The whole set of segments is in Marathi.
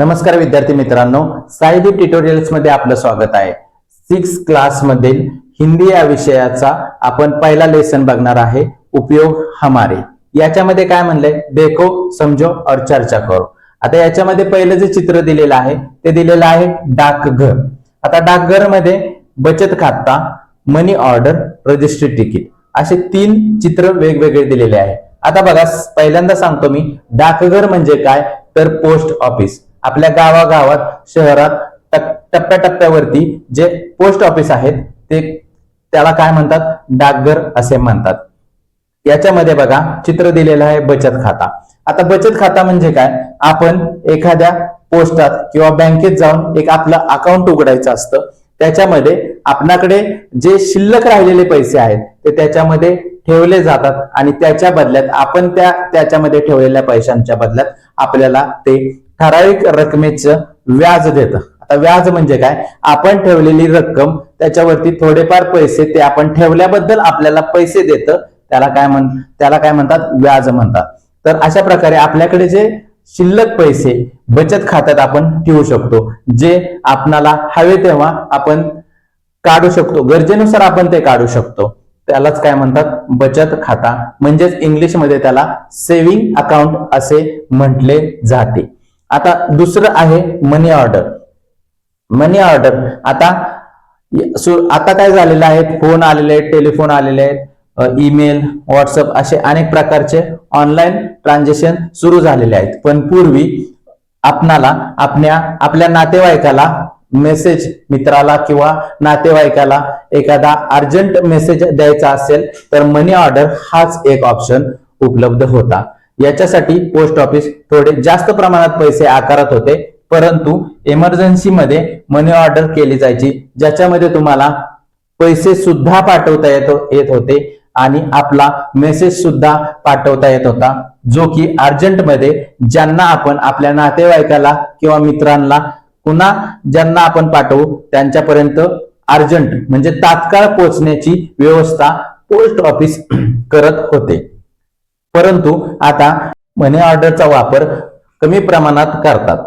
नमस्कार विद्यार्थी मित्रांनो साईदीप ट्युटोरियल्समध्ये आपलं स्वागत आहे. सिक्स क्लास मधील हिंदी या विषयाचा आपण पहिला लेसन बघणार आहे उपयोग हमारे. याच्यामध्ये काय म्हणलंय? देखो समजो और चर्चा करो. आता याच्यामध्ये पहिलं जे चित्र दिलेलं आहे ते दिलेलं आहे डाकघर. आता डाकघरमध्ये बचत खाता मनी ऑर्डर रजिस्ट्री तिकीट असे तीन चित्र वेगवेगळे दिलेले आहे. आता बघा पहिल्यांदा सांगतो मी डाकघर म्हणजे काय? तर पोस्ट ऑफिस आपल्या गावागावात शहरात टप्प्याटप्प्यावरती जे पोस्ट ऑफिस आहेत ते त्याला काय म्हणतात? डाकघर असे म्हणतात. याच्यामध्ये बघा चित्र दिलेलं आहे बचत खाता. आता बचत खाता म्हणजे काय? आपण एखाद्या पोस्टात किंवा बँकेत जाऊन एक आपलं अकाउंट उघडायचं असतं. त्याच्यामध्ये आपणाकडे जे शिल्लक राहिलेले पैसे आहेत ते त्याच्यामध्ये ठेवले जातात आणि त्याच्या बदल्यात आपण त्या त्याच्यामध्ये ठेवलेल्या पैशांच्या बदल्यात आपल्याला ते ठराविक रकमेचं व्याज देतं. आता व्याज म्हणजे काय? आपण ठेवलेली रक्कम त्याच्यावरती थोडेफार पैसे ते आपण ठेवल्याबद्दल आपल्याला पैसे देतं. त्याला काय म्हण त्याला काय म्हणतात? व्याज म्हणतात. तर अशा प्रकारे आपल्याकडे जे शिल्लक पैसे बचत खात्यात आपण ठेवू शकतो. जे आपणाला हवे तेव्हा आपण काढू शकतो. गरजेनुसार आपण ते काढू शकतो. त्यालाच काय म्हणतात? बचत खाता. म्हणजेच इंग्लिशमध्ये त्याला सेव्हिंग अकाउंट असे म्हटले जाते. आता दुसरं आहे मनी ऑर्डर मनी ऑर्डर आता सु- आता काय झालेलं आहे? फोन आलेले आहेत टेलिफोन आलेले आहेत ईमेल व्हॉट्सअप असे अनेक प्रकारचे ऑनलाईन ट्रान्झॅक्शन सुरू झालेले आहेत. पण पूर्वी आपणाला आपल्या आपल्या नातेवाईकाला मेसेज मित्राला किंवा नातेवाईकाला एखादा अर्जंट मेसेज द्यायचा असेल तर मनी ऑर्डर हाच एक ऑप्शन उपलब्ध होता. याच्यासाठी पोस्ट ऑफिस थोडे जास्त प्रमाणात पैसे आकारत होते. परंतु इमर्जन्सी मध्ये मनी ऑर्डर केली जायची ज्याच्यामध्ये तुम्हाला पैसे सुद्धा पाठवता येत येत होते आणि आपला मेसेज सुद्धा पाठवता येत होता. जो की अर्जंटमध्ये ज्यांना आपण आपल्या नातेवाईकाला किंवा मित्रांना पुन्हा ज्यांना आपण पाठवू त्यांच्यापर्यंत अर्जंट म्हणजे तात्काळ पोहोचण्याची व्यवस्था पोस्ट ऑफिस करत होते. परंतु आता मनी ऑर्डरचा वापर कमी प्रमाणात करतात.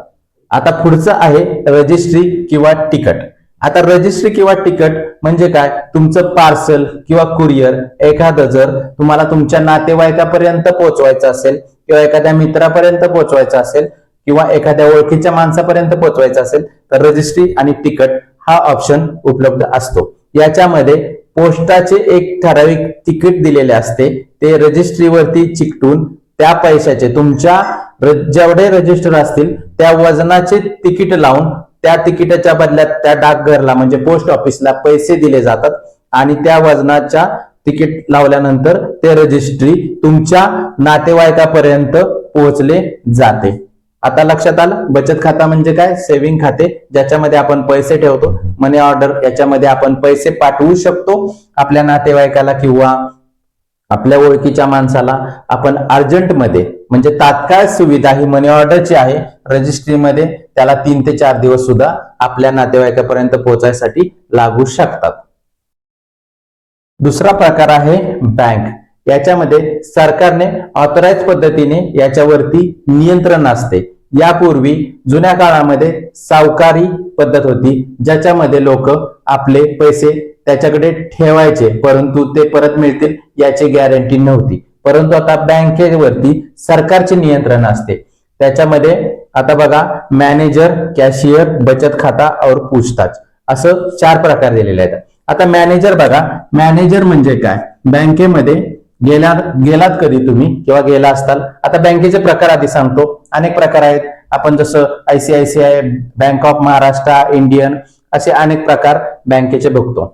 आता पुढचं आहे रजिस्ट्री किंवा तिकट आता रजिस्ट्री किंवा तिकट म्हणजे काय? तुमचं पार्सल किंवा कुरिअर एखादं जर तुम्हाला तुमच्या नातेवाईकापर्यंत पोहोचवायचं असेल किंवा एखाद्या मित्रापर्यंत पोहोचवायचं असेल किंवा एखाद्या ओळखीच्या माणसापर्यंत पोहोचवायचं असेल तर रजिस्ट्री आणि तिकट हा ऑप्शन उपलब्ध असतो. याच्यामध्ये पोस्टाचे एक ठराविक तिकीट दिलेले असते. ते रजिस्ट्रीवरती चिकटून त्या पैशाचे तुमच्या जेवढे रजिस्टर असतील त्या वजनाचे तिकीट लावून त्या तिकिटाच्या बदल्यात त्या डाकघरला म्हणजे पोस्ट ऑफिसला पैसे दिले जातात आणि त्या वजनाच्या तिकीट लावल्यानंतर ते रजिस्ट्री तुमच्या नातेवाईकापर्यंत पोहोचले जाते. आता लक्षात आलं? बचत खाता म्हणजे काय? सेव्हिंग खाते ज्याच्यामध्ये आपण पैसे ठेवतो. मनी ऑर्डर याच्यामध्ये आपण पैसे पाठवू शकतो. आपल्या नातेवाईकाला किंवा आपल्या ओळखीच्या माणसाला आपण अर्जंटमध्ये म्हणजे तात्काळ सुविधा ही मनी ऑर्डरची आहे. रजिस्ट्रीमध्ये त्याला तीन ते चार दिवस सुद्धा आपल्या नातेवाईकापर्यंत पोहोचायसाठी लागू शकतात. दुसरा प्रकार आहे बँक याच्यामध्ये सरकारने ऑथराईज पद्धतीने याच्यावरती नियंत्रण असते. यापूर्वी जुन्या काळामध्ये सावकारी पद्धत होती ज्याच्यामध्ये लोक आपले पैसे त्याच्याकडे ठेवायचे परंतु ते परत मिळतील याची गॅरंटी नव्हती. परंतु आता बँकेवरती सरकारचे नियंत्रण असते. त्याच्यामध्ये आता बघा मॅनेजर कॅशियर बचत खाता और पूछताछ. असं चार प्रकार दिलेले आहेत. आता मॅनेजर बघा मॅनेजर म्हणजे काय? बँकेमध्ये गेल्या गेलात कधी तुम्ही? किंवा गेला असताल? आता बँकेचे प्रकार आधी सांगतो. अनेक प्रकार आहेत. आपण जसं ICICI bank of Maharashtra Indian असे अनेक प्रकार बँकेचे बघतो.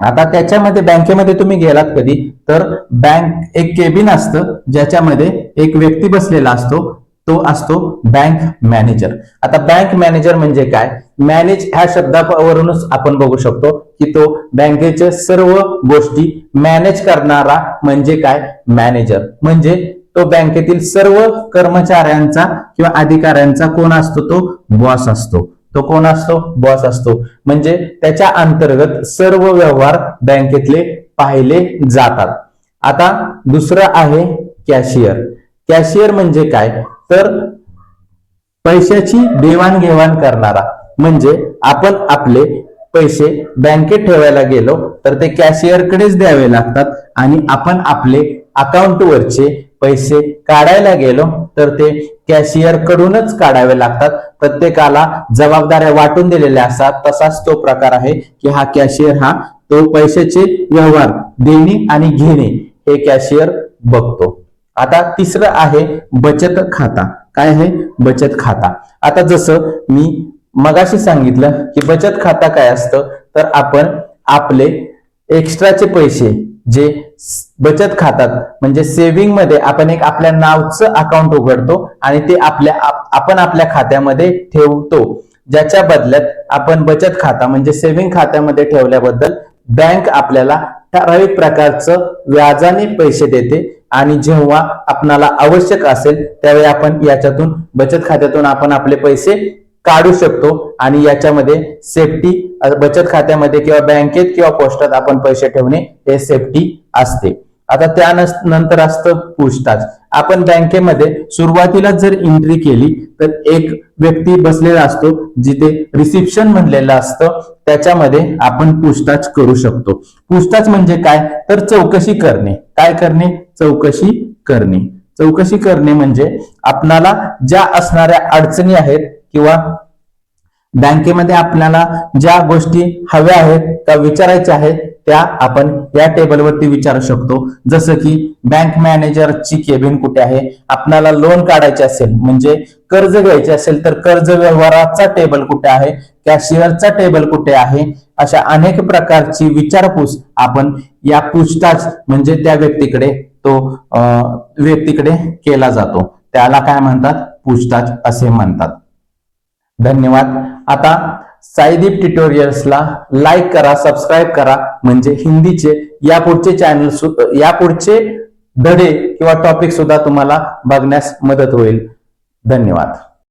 आता त्याच्यामध्ये बँकेमध्ये तुम्ही गेलात कधी? तर बँक एक केबिन असतं ज्याच्यामध्ये एक व्यक्ती बसलेला असतो. तो असतो बँक मॅनेजर आता बँक मॅनेजर म्हणजे काय? मॅनेज ह्या शब्दावरूनच आपण बघू शकतो की तो बँकेच्या सर्व गोष्टी मॅनेज करणारा म्हणजे काय? मॅनेजर म्हणजे तो बँकेतील सर्व कर्मचाऱ्यांचा किंवा अधिकाऱ्यांचा कोण असतो? तो बॉस असतो. तो कोण असतो? बॉस असतो. म्हणजे त्याच्या अंतर्गत सर्व व्यवहार बँकेतले पाहिले जातात. आता दुसरं आहे कॅशियर कॅशियर म्हणजे काय? तर पैशाची देवाणघेवाण करणारा. म्हणजे आपण आपले पैसे बँकेत ठेवायला गेलो तर ते कॅशियरकडेच द्यावे लागतात आणि आपण आपले अकाउंटवरचे पैसे काढायला गेलो तर ते कॅशियर कडूनच काढावे लागतात. प्रत्येकाला जबाबदाऱ्या वाटून दिलेल्या असतात. तसाच तो प्रकार आहे की हा कॅशियर हा तो पैशाचे व्यवहार देणे आणि घेणे हे कॅशियर बघतो. आता तिसरं आहे बचत खाता. काय आहे? बचत खाता. आता जसं मी मगाशी सांगितलं की बचत खाता काय असतं? तर आपण आपले एक्स्ट्राचे पैसे जे बचत खातात म्हणजे सेव्हिंगमध्ये आपण एक आपल्या नावचं अकाउंट उघडतो आणि ते आपल्या आपण आपल्या खात्यामध्ये ठेवतो. ज्याच्या बदल्यात आपण बचत खाता म्हणजे सेव्हिंग खात्यामध्ये ठेवल्याबद्दल बँक आपल्याला ठराविक प्रकारचं व्याजाने पैसे देते आणि जेव्हा आपणाला आवश्यक असेल त्यावेळी आपण याच्यातून बचत खात्यातून आपण आपले पैसे काढू शकतो आणि याच्यामध्ये सेफ्टी बचत खात्यामध्ये किंवा बँकेत किंवा पोस्टात आपण पैसे ठेवणे हे सेफ्टी असते. आता त्यानंतर असतं पूछताछ. आपण बँकेमध्ये सुरुवातीला जर एंट्री केली तर एक व्यक्ती बसलेला असतो जिथे रिसेप्शन म्हणलेलं असतं त्याच्यामध्ये आपण पूछताछ करू शकतो. पूछताछ म्हणजे काय? तर चौकशी करणे. काय करणे? चौकशी करणे. चौकशी करणे म्हणजे आपणाला ज्या असणाऱ्या अडचणी आहेत किंवा बँकेमध्ये आपल्याला ज्या गोष्टी हव्या आहेत त्या विचारायच्या आहेत त्या आपण या टेबलवरती विचारू शकतो. जसं की बँक मॅनेजरची केबिन कुठे आहे? आपल्याला लोन काढायचे असेल म्हणजे कर्ज घ्यायचे असेल तर कर्ज व्यवहाराचा टेबल कुठे आहे? कॅशियरचा टेबल कुठे आहे? अशा अनेक प्रकारची विचारपूस आपण या पूछताछ म्हणजे त्या व्यक्तीकडे तो व्यक्तीकडे केला जातो. त्याला काय म्हणतात? पूछताछ असे म्हणतात. धन्यवाद. आता साईदीप ट्युटोरियल्सला लाईक करा सबस्क्राईब करा म्हणजे हिंदीचे यापुढचे चॅनल यापुढचे धडे किंवा टॉपिक सुद्धा तुम्हाला बघण्यास मदत होईल. धन्यवाद.